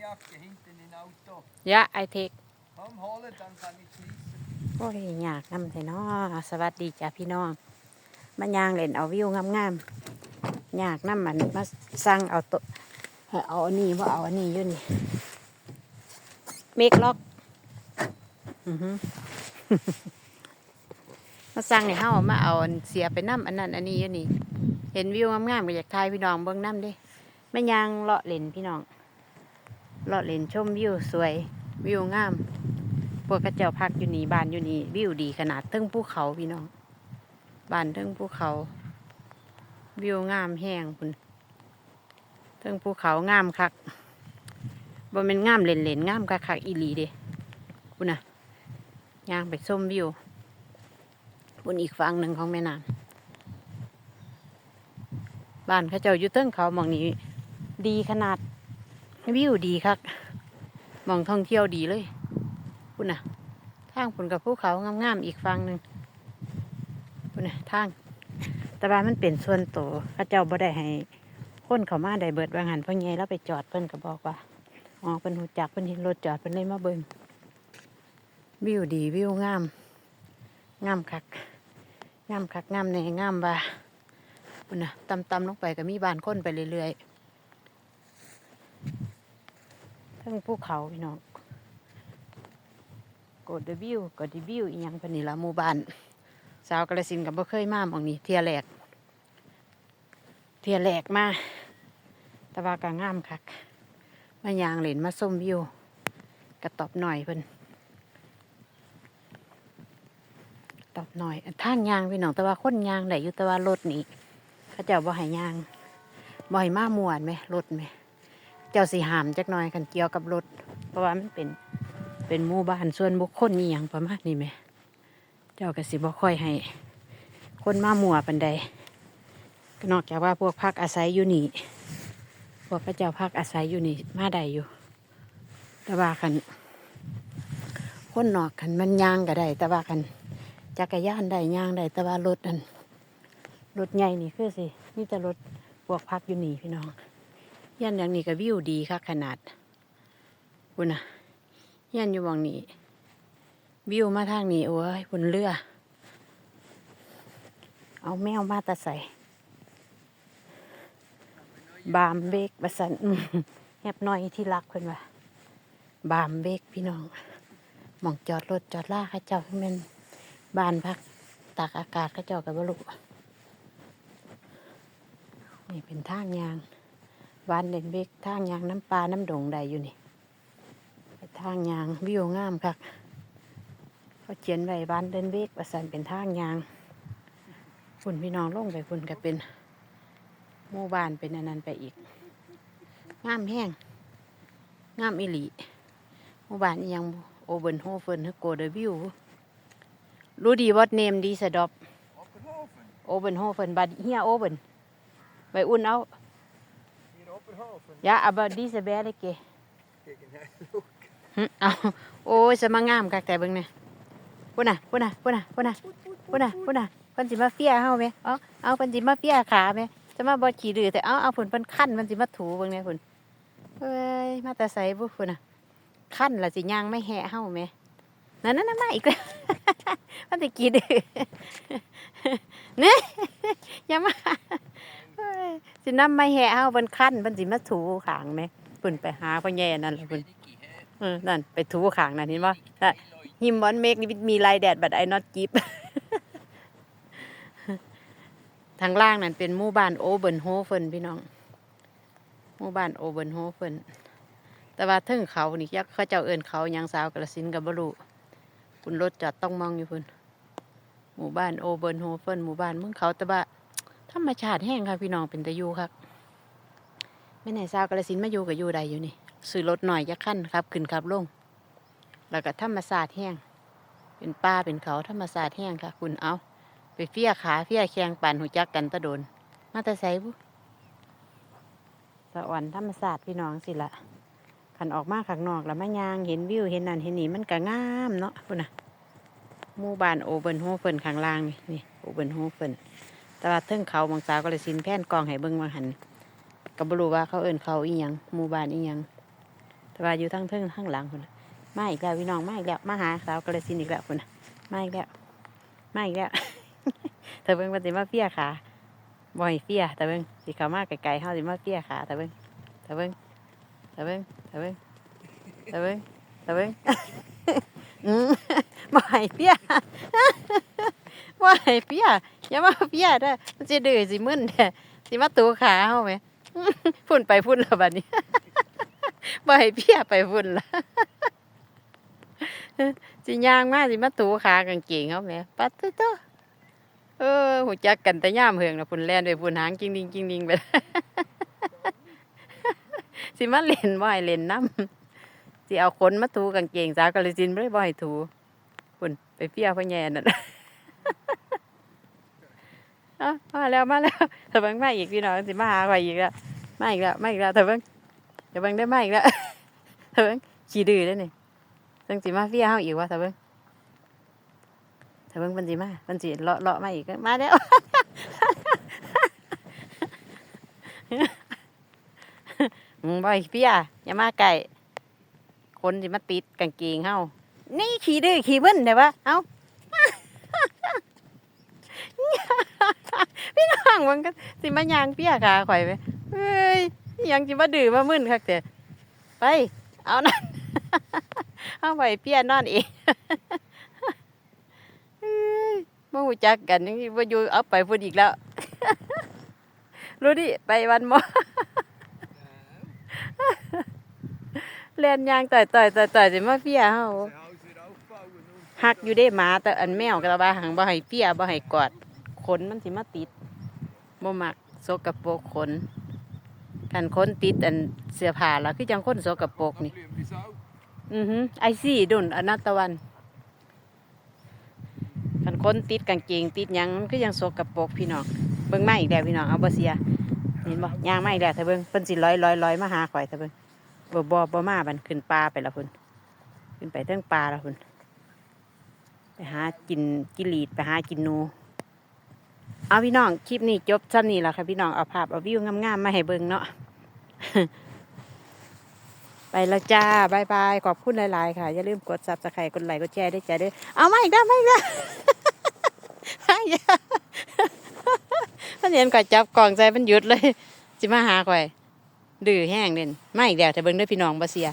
regenjacka hinten in Auto. ยะไอเทค Kom holen, dann kann ich schließen. โอ้ยอยากนำแต่น้อสวัสดีจ้าพี่น้องมายางเล่นเอาวิวงามๆอยากนำมันมาสั่งเอาโตะเอาอันนี้ว่าเอาอันนี้อยู่นี่เมกล็อกอือฮึมาสั่งให้เฮามาเอาเสียไปน้ำอันนั้นอันนี้อยู่นี่ เห็นวิวงามๆก็อยากทายพี่น้องเบิ่งน้ำเดิมายางเลาะเล่นพี่น้อง เลาะเล่นชมวิวสวยวิวงามพวกกระเจ้าพักอยู่นี่บ้านอยู่นี่วิวดีขนาดเทิงภูเขาพี่น้องบ้านเทิงภูเขา วิวงามแห้งคุณเทิงภูเขางามคักบ่เป็นงามเล่นงามคักคักอีหลีเด้คุณน่ะย่างไปชมวิวบนอีกฝั่งหนึ่งของแม่น้ำบ้านเขาเจ้าอยู่เทิงเขาหมองนี้ดีขนาด วิวดีคักมองท่องเที่ยวดีเลยคุณน่ะทางผลกับภูเขางามๆอีกฝั่งหนึ่งคุณน่ะทางแต่ว่ามันเป็นส่วนโตวข้าเจ้าบ่ได้ให้คนเขามาได้เบิดบางหันเพราะไงแล้วไปจอดเพิ่นก็บอกว่าอ๋อเพิ่นหูจักเพิ่นเห็นรถจอดเพิ่นเลยมาเบิ่งวิวดีวิวงาม งามคัก งามคักงามในงามว่าคุณน่ะต่ำๆลงไปก็มีบ้านคนไปเรื่อยๆ ทั้งภูเขาพี่น้องกดวิวกดวิวอีหยังเพิ่นนี่ละหมู่บ้านสาวกระสินกับบ่เคยมาหมองนี้เทียแรกเทียแรกมาต่ว่าก็งามคักมายางเล่นมาส้มวิวกระตอบหน่อยเพิ่นตอบหน่อยอันทางยางพี่น้องแต่ว่าคนยางได้อยู่แต่ว่ารถนี่เขาเจ้าบ่ให้ยางบ่ให้มาม่วนไหมรถไหม เจ้าสิหามจักหน่อยกันเกี่ยวกับรถ เพราะว่ามันเป็นเป็นหมู่บ้านส่วนบุคคลนี่อย่างประมาณนี้ไหมเจ้าก็สิบ่ค่อยให้ คนมาหมัวปันใดก็นอกจากว่าพวกพักอาศัยอยู่นี่พวกพระเจ้าพักอาศัยอยู่นี่มาได้อยู่ แต่ว่าคันคนนอกคันมันย่างก็ได้ แต่ว่าคันจักรยานได้ย่างได้ แต่ว่ารถนั่นรถใหญ่นี่คือสินี่แต่รถพวกพักอยู่นี่พี่น้อง ย่านอย่างนี้ก็วิวดีค่ะขนาดคุณน่ะเฮียนอยู่วังนี้ วิวมาทางนี้โอ้ยบนเรือ เอาแมวมาแตะใส่บามเบกบะสันแฮบน้อยที่รักเพิ่นว่าบามเบกพี่น้องหมองจอดรถจอดล่าข้าเจ้าให้มันบ้านพักตากอากาศข้าเจ้ากับบลุนี่เป็นทางยาง บ้านเด่นเบกทางยางน้ำปลาน้ำดงใดอยู่นี่ทางยางวิวงามครับเขาเขียนไว้บ้านเดินเบกประสันเป็นทางยางคุณพี่น้องลงไปคุณก็เป็นหมู่บ้านเป็นอันนั้นไปอีกงามแห้งงามอิลีหมู่บ้านยังโอเบิร์นโฮเฟินฮึโกเดวิวรู้ดีวัดเนมดีสะดอบโอเบิร์นโฮเฟินบัดเฮียโอเบิร์นไปอุ่นเอา Hier Oppenhofen. ยาอับดีสะแบเลยเก Gegen Heilung. หึเอาโอ้ยจะมางามกักแต่เบิ่งเนี่ยพุ่นน่ะพุ่นน่ะพุ่นน่ะพุ่นน่ะพุ่นน่ะพุ่นน่ะเพิ่นสิมาเฟียเฮาไหมเอาเอาเพิ่นสิมาเฟียขาไหมจะมาบ่ขี่ดื้อแต่เอาเอาพุ่นเพิ่นคั่นเพิ่นสิมาถูเบิ่งเนี่ยพุ่นเอ้ยมาแต่ไสบุพุ่นน่ะคั่นล่ะสิย่างไม่แหะเฮาไหมนั่นนั่นมาอีกแล้วมันสิขี่ดื้อเนี่ยอย่ามา สินำไม่แหะเฮาเพิ่นคั่นเพิ่นสิมาถูขางไหมเพิ่นไปหาพ่อแย่นั่นล่ะพุ่นเออนั่นไปถูขางนั่นเห็นป่ะหิมวันเมกนี่มีลายแดดบัดไอนอตกิฟทางล่างนั่นเป็นหมู่บ้านโอเบิร์นโฮเฟนพี่น้องหมู่บ้านโอเบิร์นโฮเฟนแต่ว่าเทึงเขานี่ยักษ์เขาเจ้าเอินเขายังสาวกระสินกับบรูคุณรถจอดต้องมองอยู่พุ่นหมู่บ้านโอเบิร์นโฮเฟนหมู่บ้านมืองเขาแต่ว่า ธรรมชาติแห้งค่ะพี่น้องเป็นตะยูครับไม่ไหนสาวกระสินมาอยู่กับอยู่ใดอยู่นี่ซื้อรถหน่อยจะขั้นครับขึ้นครับลง แล้วก็ธรรมศาสตร์แห้ง เป็นป่าเป็นเขาธรรมศาสตร์แห้งค่ะ คุณเอา ไปเฟี้ยขาเฟี้ยแข้งปั่นหูจักกันตะโดน มาต่ใส่บุสะอ่อนธรรมศาสตร์พี่น้องสิละขันออกมาข้างนอกแล้วมายางเห็นวิวเห็นนั่นเห็นนี่มันก็งามเนาะคุณน่ะหมู่บ้านโอเบิร์นโฮเฟินข้างล่างนี่นี่โอเบิร์นโฮเฟิน แตลาดเทิงเขาบางสาวก็เลยสินแผ่นกองให้เบิ่งมาหันก็บ่รู้ว่าเขาเอิ้นเขาอีหยังหมู่บ้านอีหยังแต่ว่าอยู่ทั้งเทิงทั้งหลังคนมาอีกแล้วพี่น้องมาอีกแล้วมาหาสาวกระสินอีกแล้วคนมาอีกแล้วมาอีกแล้วแต่เบิ่งมันสิมาเฟี้ยขาบ่ให้เฟี้ยแต่เบิ่งสิเขามากไกลๆเฮาสิมาเฟี้ยขาแต่เบิ่งแต่เบิ่งแต่เบิ่งแต่เบิ่งแต่เบิ่งแต่เบิ่งอืมบ่ให้เฟี้ย บ่ให้เฟี้ยอย่ามาเฟี้ยเด้อมันสิดื้อสิมึนเด้อสิมาตูขาเฮาแหมพุ่นไปพุ่นล้วบัดนี้บ่ให้เฟี้ยไปพุ่นละสิย่างมาสิมาตูขากางเกงเฮาแหมปัดตุ๊เออหูจักกันแต่ย่ามเหืองนะพุ่นแล่นด้วยพุ่นหางจริงดิงจริงดิงไปสิมาเล่นบ่ให้เล่นน้ำสิเอาขนมาถูกางเกงสาวกาลสินธุ์บ่ได้บ่ให้ถูพุ่นไปเปียพ่อแย่นั่น อ้ามาแล้วมาแล้วถ้าเบิ่งมาอีกพี่น้องสิมาหาข่อยอีกแล้วมาอีกแล้วมาอีกแล้วถ้าเบิ่งถ้าเบิ่งได้มาอีกแล้วถ้าเบิ่งขี้ดื้อแล้นี่จังสิมาเฟียเฮาอีกว่าถ้าเบิ่งถ้าเบิ่งมันสิมามันสิเลาะเลาะมาอีกมาแล้วมบ่อยเปียอย่ามาไก่คนสิมาติดกางเกงเฮานี่ขี่ดื้อขี่เบิ้นได้ปะเอ้า พี่น้อง มันก็สิมายางเปียขาข่อยไปเฮ้ยยังสิมาดื้อมามึนคักแต่ไป เอานั่นเอาไว้เปียนอนเองเอ้ยมาหูจักกันยังว่อยู่เอาไปพูดอีกแล้ว รู้ดิไปวันมอเล่นยางต่อยต่อยต่อยต่อยสิมาเฟียเฮาหักอยู่ได้หมาแต่อันแมวก็ว่าหังบ่ให้เฟียบ่ให้กอดขนมันสิมาติด บ่มักสกปกขนกันขนติดอันเสื้อผ้าแล้วคือจังคนสกปกนี่ อือฮึไอซี่ดุนอนัตตะวันคันคนติดกางเกงติดยังมันก็ยังโซกับโปกพี่น้องเบิ่งมาอีกแล้วพี่น้องเอาบ่เสียเห็นบ่ยางมาอีกแล้วถ้าเบิ่งเพิ่นสิลอยลอยลอยมาหาข่อยถ้าเบิ่งบ่บ่บ่มาบันขึ้นปลาไปละพุ่นขึ้นไปเทิงปลาละพุ่นไปหากินกิลีดไปหากินนู เอาพี่น้องคลิปนี้จบซ้ำนี้ล่ะค่ะพี่น้องเอาภาพเอาวิวงามๆมาให้เบิ่งเนาะไปแล้วจ้าบายบายขอบคุณหลายๆค่ะ อย่าลืมกดซับสไครต์กดไลค์กดแชร์ด้วยจ้าด้อเอาไม่ได้ไม่ได้ไม่ได้ท่านเห็นก่อยจับกล่องใจมันหยุดเลยจิมาหาก่อยดื้อแห้งเด่นไม่อีกแล้วแต่เบิ่งด้วยพี่น้องบ่เสีย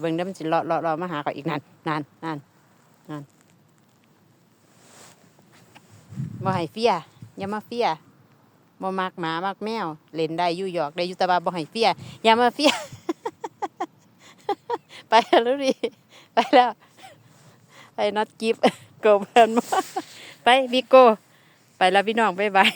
เบิ่งด้อมันสิเลาะเลาะเลาะมาหาก่อยอีกนานนานนานนานบ่ให้เฟีย อย่ามาเฟียบ่มักหมามักแมว เล่นได้อยู่หยอกได้อยู่แต่ว่าบ่ให้เฟียอย่ามาเฟีย ไปแล้วดิไปแล้ว ไปน็อตกิฟโกเพื่อนมาไปบิโก ไปแล้วพี่น้องบ๊ายบาย